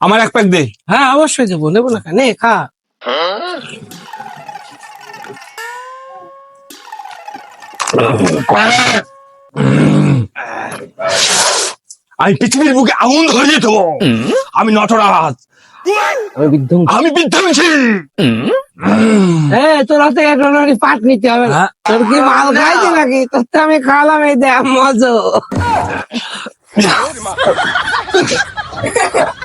আমার এক প্যাক দে। হ্যাঁ অবশ্যই দেবো। নেব না কেন? নে, খা। আমি পৃথিবীর বুকে আগুন ধরিয়ে দেবো। আমি নটরাজ। আমি বিধ্বংসী আমি বিধ্বংসী তোর হাতে এক পাট নিতে হবে না। হ্যাঁ। তোর কি মাল খাইছে নাকি? তোর তো আমি খাওয়ালাম এই দেখ মজো।